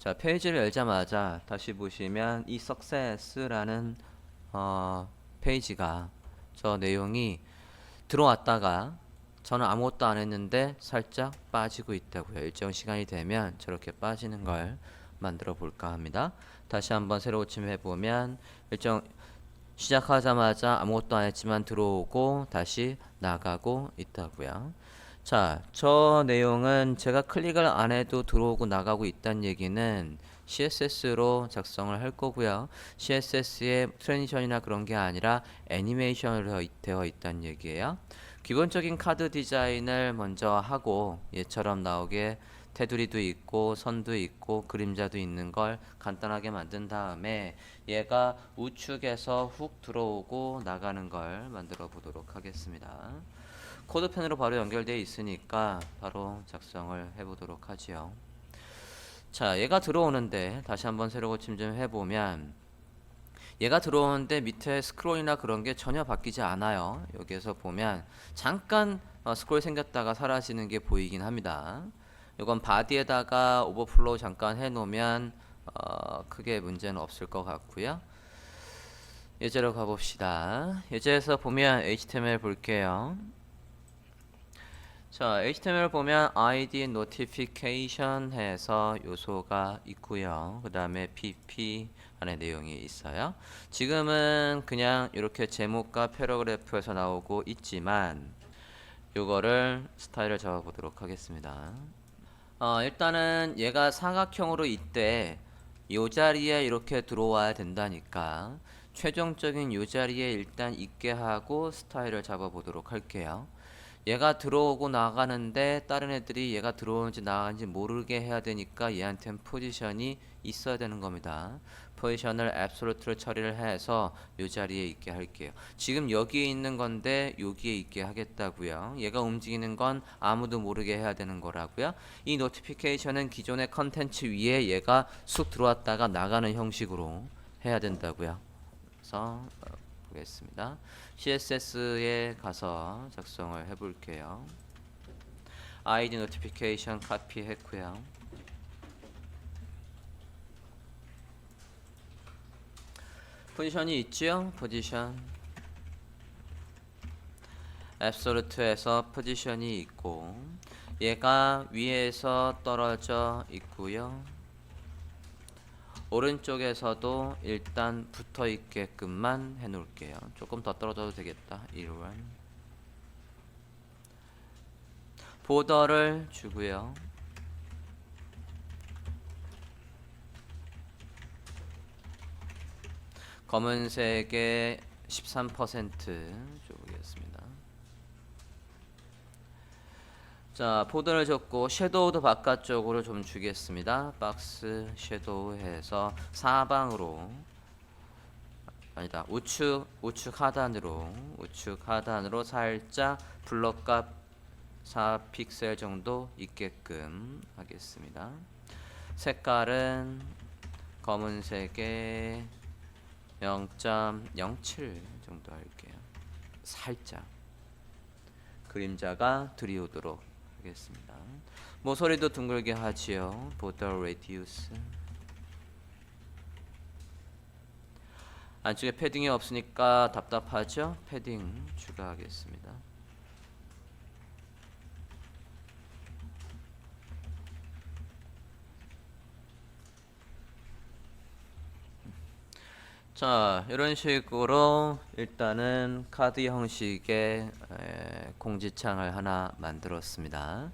자, 페이지를 열자마자 다시 보시면 이 success라는 어, 페이지가 저 내용이 들어왔다가 저는 아무것도 안 했는데 살짝 빠지고 있다고요. 일정 시간이 되면 저렇게 빠지는 걸 만들어 볼까 합니다. 다시 한번 새로 고침해 보면 일정 시작하자마자 아무것도 안 했지만 들어오고 다시 나가고 있다고요. 자, 저 내용은 제가 클릭을 안 해도 들어오고 나가고 있다는 얘기는 CSS로 작성을 할 거고요. CSS에 트랜지션이나 그런 게 아니라 애니메이션으로 되어 있다는 얘기예요. 기본적인 카드 디자인을 먼저 하고 얘처럼 나오게 테두리도 있고 선도 있고 그림자도 있는 걸 간단하게 만든 다음에 얘가 우측에서 훅 들어오고 나가는 걸 만들어 보도록 하겠습니다. 코드펜으로 바로 연결되어 있으니까 바로 작성을 해보도록 하지요. 자, 얘가 들어오는데 다시 한번 새로 고침 좀 해보면 얘가 들어오는데 밑에 스크롤이나 그런 게 전혀 바뀌지 않아요. 여기에서 보면 잠깐 어, 스크롤 생겼다가 사라지는 게 보이긴 합니다. 이건 바디에다가 오버플로우 잠깐 해놓으면 어, 크게 문제는 없을 것 같고요. 예제로 가봅시다. 예제에서 보면 HTML 볼게요. 자, HTML 보면 ID notification 해서 요소가 있고요. 그 다음에 PP 안에 내용이 있어요. 지금은 그냥 이렇게 제목과 패러그래프에서 나오고 있지만 요거를 스타일을 잡아 보도록 하겠습니다. 어, 일단은 얘가 사각형으로 있대 요 자리에 이렇게 들어와야 된다니까 최종적인 요 자리에 일단 있게 하고 스타일을 잡아 보도록 할게요. 얘가 들어오고 나가는데 다른 애들이 얘가 들어오는지 나가는지 모르게 해야 되니까 얘한텐 포지션이 있어야 되는 겁니다. 포지션을 앱솔루트로 처리를 해서 요 자리에 있게 할게요. 지금 여기에 있는 건데 여기에 있게 하겠다고요. 얘가 움직이는 건 아무도 모르게 해야 되는 거라고요. 이 노티피케이션은 기존의 컨텐츠 위에 얘가 쑥 들어왔다가 나가는 형식으로 해야 된다고요. 그래서 어, 보겠습니다. CSS에 가서 작성을 해볼게요. ID 노티피케이션 카피했고요. 포지션이 있지요? 포지션 앱솔루트에서 포지션이 있고 얘가 위에서 떨어져 있고요. 오른쪽에서도 일단 붙어 있게끔만 해 놓을게요. 조금 더 떨어져도 되겠다. 1원. 보더를 주고요. 검은색에 13% 주겠습니다. 자, 보드를 줬고 섀도우도 바깥쪽으로 좀 주겠습니다. 박스 섀도우 해서 사방으로 아니다. 우측 우측 하단으로 우측 하단으로 살짝 블럭값 4픽셀 정도 있게끔 하겠습니다. 색깔은 검은색에 0.07 정도 할게요. 살짝 그림자가 들이오도록 하겠습니다. 모서리도 둥글게 하지요. border radius. 안쪽에 패딩이 없으니까 답답하죠? 패딩 추가하겠습니다. 자, 이런 식으로 일단은 카드 형식의 에, 공지창을 하나 만들었습니다.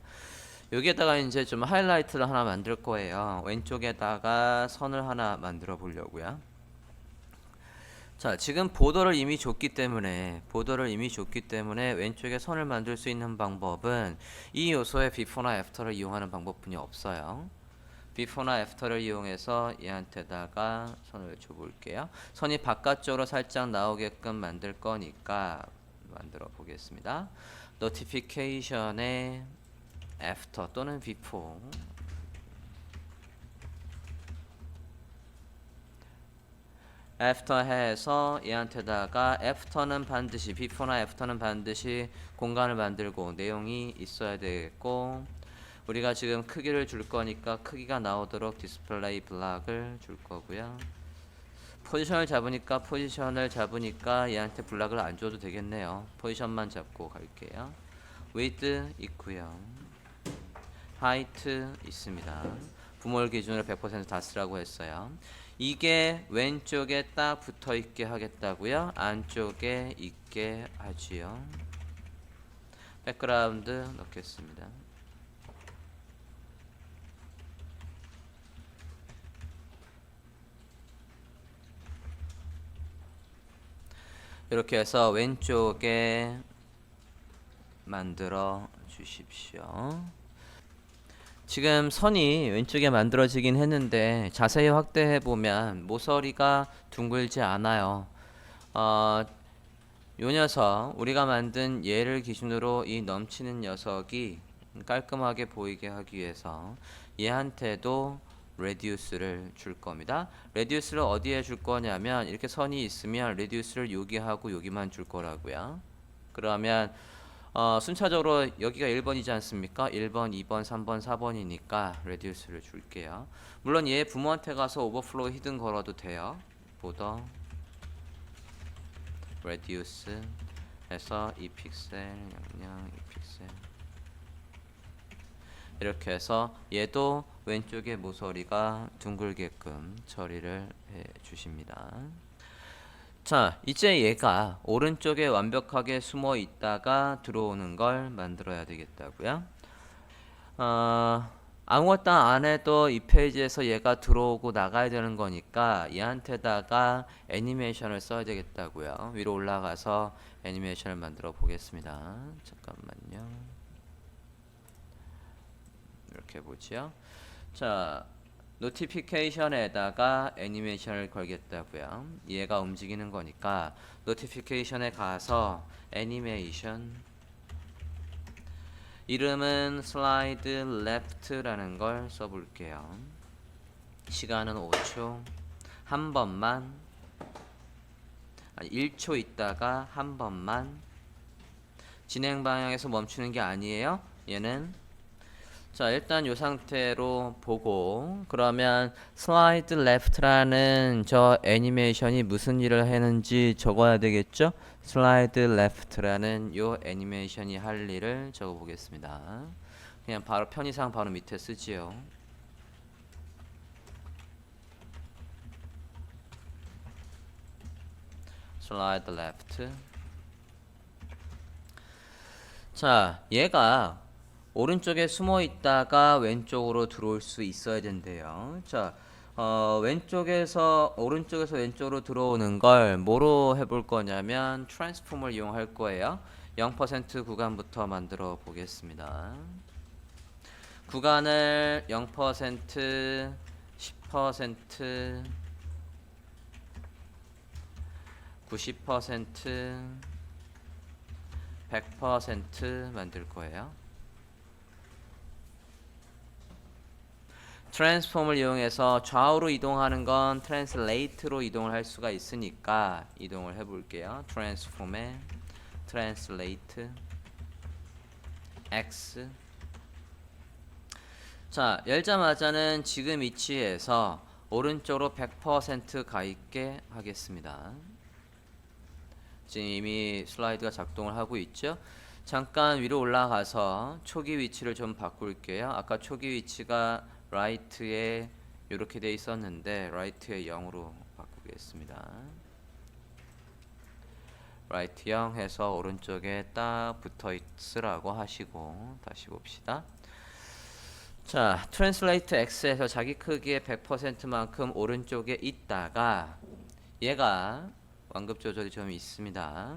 여기에다가 이제 좀 하이라이트를 하나 만들 거예요. 왼쪽에다가 선을 하나 만들어 보려고요. 자, 지금 보더를 이미 줬기 때문에 보더를 이미 줬기 때문에 왼쪽에 선을 만들 수 있는 방법은 이 요소의 before나 after를 이용하는 방법뿐이 없어요. Before나 after를 이용해서 얘한테다가 선을 줘볼게요. 선이 바깥쪽으로 살짝 나오게끔 만들 거니까 만들어 보겠습니다. notification에 after 또는 before after 해서 얘한테다가 after는 반드시 before나 after는 반드시 공간을 만들고 내용이 있어야 되겠고 우리가 지금 크기를 줄 거니까 크기가 나오도록 디스플레이 블락을 줄 거고요. 포지션을 잡으니까 포지션을 잡으니까 얘한테 블락을 안 줘도 되겠네요. 포지션만 잡고 갈게요. 웨이트 있고요. 하이트 있습니다. 부모를 기준으로 100%다 쓰라고 했어요. 이게 왼쪽에 딱 붙어 있게 하겠다고요. 안쪽에 있게 하지요. 백그라운드 넣겠습니다. 이렇게 해서 왼쪽에 만들어 주십시오. 지금 선이 왼쪽에 만들어지긴 했는데 자세히 확대해 보면 모서리가 둥글지 않아요. 어, 요 녀석 우리가 만든 얘를 기준으로 이 넘치는 녀석이 깔끔하게 보이게 하기 위해서 얘한테도 레디우스를 줄 겁니다. 레디우스를 어디에 줄 거냐면 이렇게 선이 있으면 레디우스를 여기 하고 여기만 줄 거라고요. 그러면 어, 순차적으로 여기가 1번이지 않습니까? 1번, 2번, 3번, 4번이니까 레디우스를 줄게요. 물론 얘 부모한테 가서 오버플로우 히든 걸어도 돼요. 보더 레디우스 해서 2픽셀, 영영 2픽셀 이렇게 해서 얘도 왼쪽에 모서리가 둥글게끔 처리를 해 주십니다. 자, 이제 얘가 오른쪽에 완벽하게 숨어 있다가 들어오는 걸 만들어야 되겠다고요. 어, 아무것도 안 해도 이 페이지에서 얘가 들어오고 나가야 되는 거니까 얘한테다가 애니메이션을 써야 되겠다고요. 위로 올라가서 애니메이션을 만들어 보겠습니다. 잠깐만요. 이렇게 보죠. 자, 노티피케이션에다가 애니메이션을 걸겠다고요. 얘가 움직이는 거니까 노티피케이션에 가서 애니메이션 이름은 슬라이드 레프트라는 걸 써볼게요. 시간은 5초 한 번만 아니 1초 있다가 한 번만 진행 방향에서 멈추는 게 아니에요. 얘는 자 일단 이 상태로 보고 그러면 슬라이드 레프트라는 저 애니메이션이 무슨 일을 했는지 적어야 되겠죠? 슬라이드 레프트라는 요 애니메이션이 할 일을 적어 보겠습니다. 그냥 바로 편의상 바로 밑에 쓰지요. 슬라이드 레프트 자 얘가 오른쪽에 숨어 있다가 왼쪽으로 들어올 수 있어야 된대요. 자, 어, 왼쪽에서 오른쪽에서 왼쪽으로 들어오는 걸 뭐로 해볼 거냐면 트랜스폼을 이용할 거예요. 0% 구간부터 만들어 보겠습니다. 구간을 0%, 10%, 90%, 100% 만들 거예요. 트랜스폼을 이용해서 좌우로 이동하는 건 트랜슬레이트로 이동을 할 수가 있으니까 이동을 해볼게요. 트랜스폼에 트랜슬레이트 x 자 열자마자는 지금 위치에서 오른쪽으로 100%가 있게 하겠습니다. 지금 이미 슬라이드가 작동을 하고 있죠. 잠깐 위로 올라가서 초기 위치를 좀 바꿀게요. 아까 초기 위치가 라이트에 이렇게 돼 있었는데 라이트에 0으로 바꾸겠습니다. 라이트 0 해서 오른쪽에 딱 붙어 있으라고 하시고 다시 봅시다. 자, 트랜슬레이트 X에서 자기 크기의 100%만큼 오른쪽에 있다가 얘가 완급 조절이 좀 있습니다.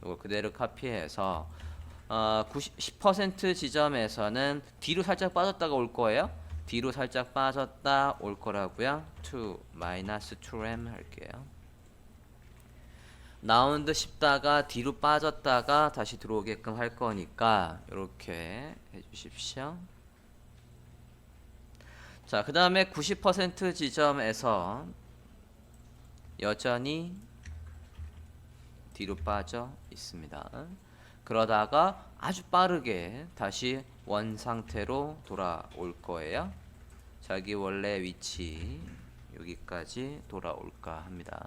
이걸 그대로 카피해서 어, 90, 10% 지점에서는 뒤로 살짝 빠졌다가 올 거예요. 뒤로 살짝 빠졌다 올 거라고요. 2 마이너스 2m 할게요. 나온 듯 싶다가 뒤로 빠졌다가 다시 들어오게끔 할 거니까 이렇게 해주십시오. 자, 그 다음에 90% 지점에서 여전히 뒤로 빠져 있습니다. 그러다가 아주 빠르게 다시 원 상태로 돌아올 거예요. 자기 원래 위치 여기까지 돌아올까 합니다.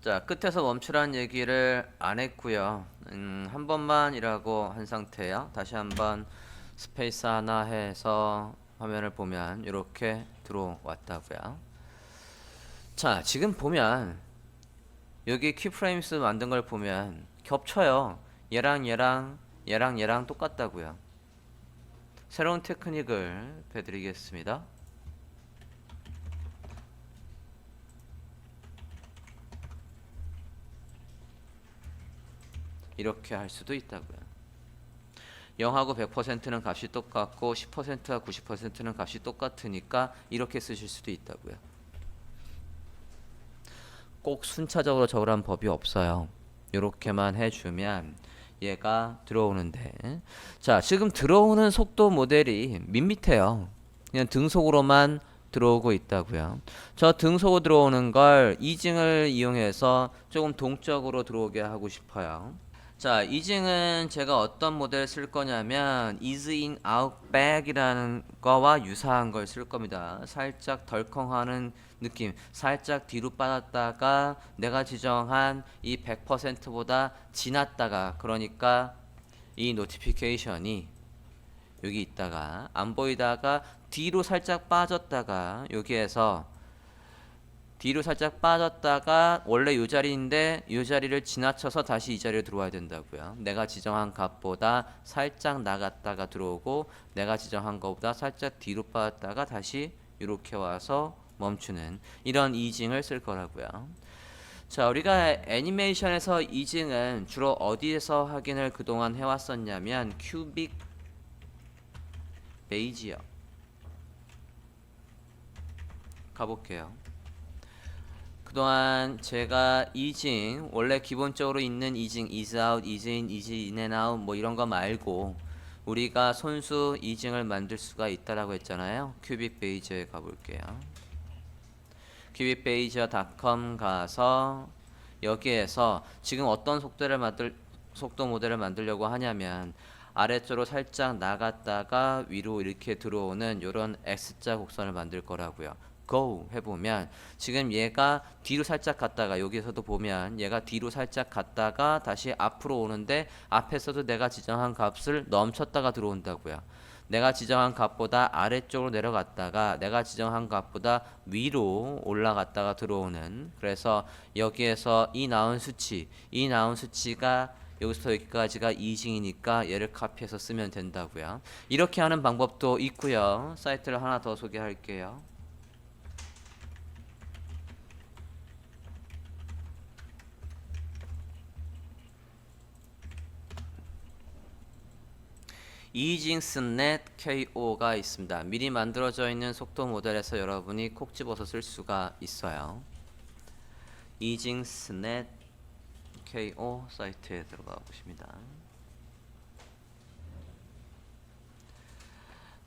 자, 끝에서 멈추라는 얘기를 안 했고요. 음, 한 번만이라고 한 상태예요. 다시 한번 스페이스 하나 해서 화면을 보면 이렇게 들어왔다고요. 자, 지금 보면 여기 키프레임스 만든 걸 보면 겹쳐요. 얘랑 얘랑 얘랑 얘랑 똑같다고요. 새로운 테크닉을 배드리겠습니다. 이렇게 할 수도 있다고요. 0하고 100%는 값이 똑같고 10%와 90%는 값이 똑같으니까 이렇게 쓰실 수도 있다고요. 꼭 순차적으로 적으라는 법이 없어요. 이렇게만 해주면 얘가 들어오는데 자 지금 들어오는 속도 모델이 밋밋해요. 그냥 등속으로만 들어오고 있다고요. 저 등속으로 들어오는 걸 이징을 이용해서 조금 동적으로 들어오게 하고 싶어요. 자, 이징은 제가 어떤 모델을 쓸 거냐면 is in out back이라는 거와 유사한 걸 쓸 겁니다. 살짝 덜컹하는 느낌, 살짝 뒤로 빠졌다가 내가 지정한 이 100%보다 지났다가 그러니까 이 노티피케이션이 여기 있다가 안 보이다가 뒤로 살짝 빠졌다가 여기에서 뒤로 살짝 빠졌다가 원래 이 자리인데 이 자리를 지나쳐서 다시 이 자리로 들어와야 된다고요. 내가 지정한 값보다 살짝 나갔다가 들어오고 내가 지정한 것보다 살짝 뒤로 빠졌다가 다시 이렇게 와서 멈추는 이런 이징을 쓸 거라고요. 자, 우리가 애니메이션에서 이징은 주로 어디에서 확인을 그동안 해왔었냐면 큐빅 베이지요. 가볼게요. 그동안 제가 이징 원래 기본적으로 있는 이징 is out, is in, is in 뭐 이런 거 말고 우리가 손수 이징을 만들 수가 있다라고 했잖아요. 큐빅 베이저에 가볼게요. 큐빅 베이저.com 가서 여기에서 지금 어떤 속도를 만들 속도 모델을 만들려고 하냐면 아래쪽으로 살짝 나갔다가 위로 이렇게 들어오는 이런 X자 곡선을 만들 거라고요. Go 해보면 지금 얘가 뒤로 살짝 갔다가 여기서도 보면 얘가 뒤로 살짝 갔다가 다시 앞으로 오는데 앞에서도 내가 지정한 값을 넘쳤다가 들어온다고요. 내가 지정한 값보다 아래쪽으로 내려갔다가 내가 지정한 값보다 위로 올라갔다가 들어오는 그래서 여기에서 이 나온 수치 이 나온 수치가 여기서 여기까지가 이징이니까 얘를 카피해서 쓰면 된다고요. 이렇게 하는 방법도 있고요. 사이트를 하나 더 소개할게요. 이징스넷 KO가 있습니다. 미리 만들어져 있는 속도 모델에서 여러분이 콕 집어서 쓸 수가 있어요. 이징스넷 KO 사이트에 들어가 보십니다.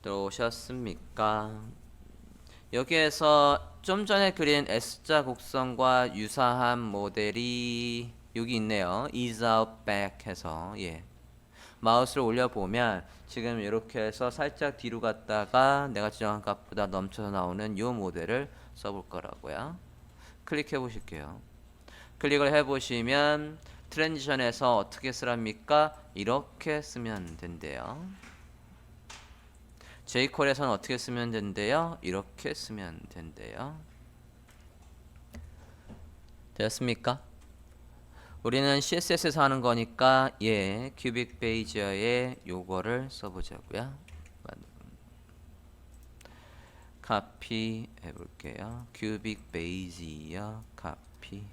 들어오셨습니까? 여기에서 좀 전에 그린 S자 곡선과 유사한 모델이 여기 있네요. is out back 해서 예. 마우스를 올려보면 지금 이렇게 해서 살짝 뒤로 갔다가 내가 지정한 값보다 넘쳐서 나오는 이 모델을 써볼 거라고요. 클릭해 보실게요. 클릭을 해보시면 트랜지션에서 어떻게 쓰랍니까? 이렇게 쓰면 된대요. J콜에서는 어떻게 쓰면 된대요? 이렇게 쓰면 된대요. 되었습니까? 우리는 CSS에서 하는 거니까 예, 큐빅 베이지어에 요거를 써보자고요. 카피 해볼게요. 큐빅 베이지어 카피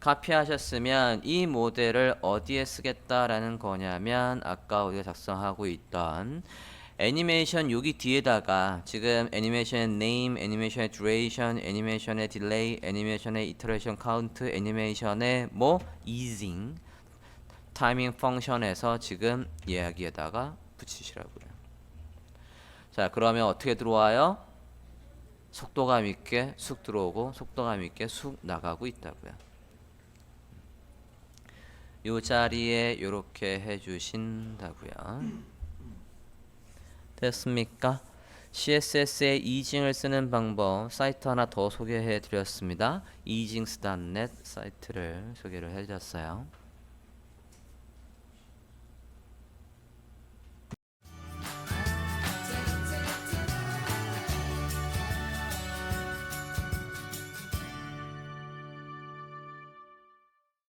카피하셨으면 이 모델을 어디에 쓰겠다라는 거냐면 아까 우리가 작성하고 있던 애니메이션 여기 뒤에다가 지금 애니메이션의 name, 애니메이션의 duration, 애니메이션의 delay, 애니메이션의 iteration count, 애니메이션의 뭐 easing 타이밍 펑션에서 지금 이야기에다가 붙이시라고요. 자, 그러면 어떻게 들어와요? 속도감 있게 쑥 들어오고 속도감 있게 쑥 나가고 있다고요. 요 자리에 요렇게 해 주신다고요. 됐습니까? CSS의 이징을 쓰는 방법 사이트 하나 더 소개해 드렸습니다. 이징스.net 사이트를 소개를 해 드렸어요.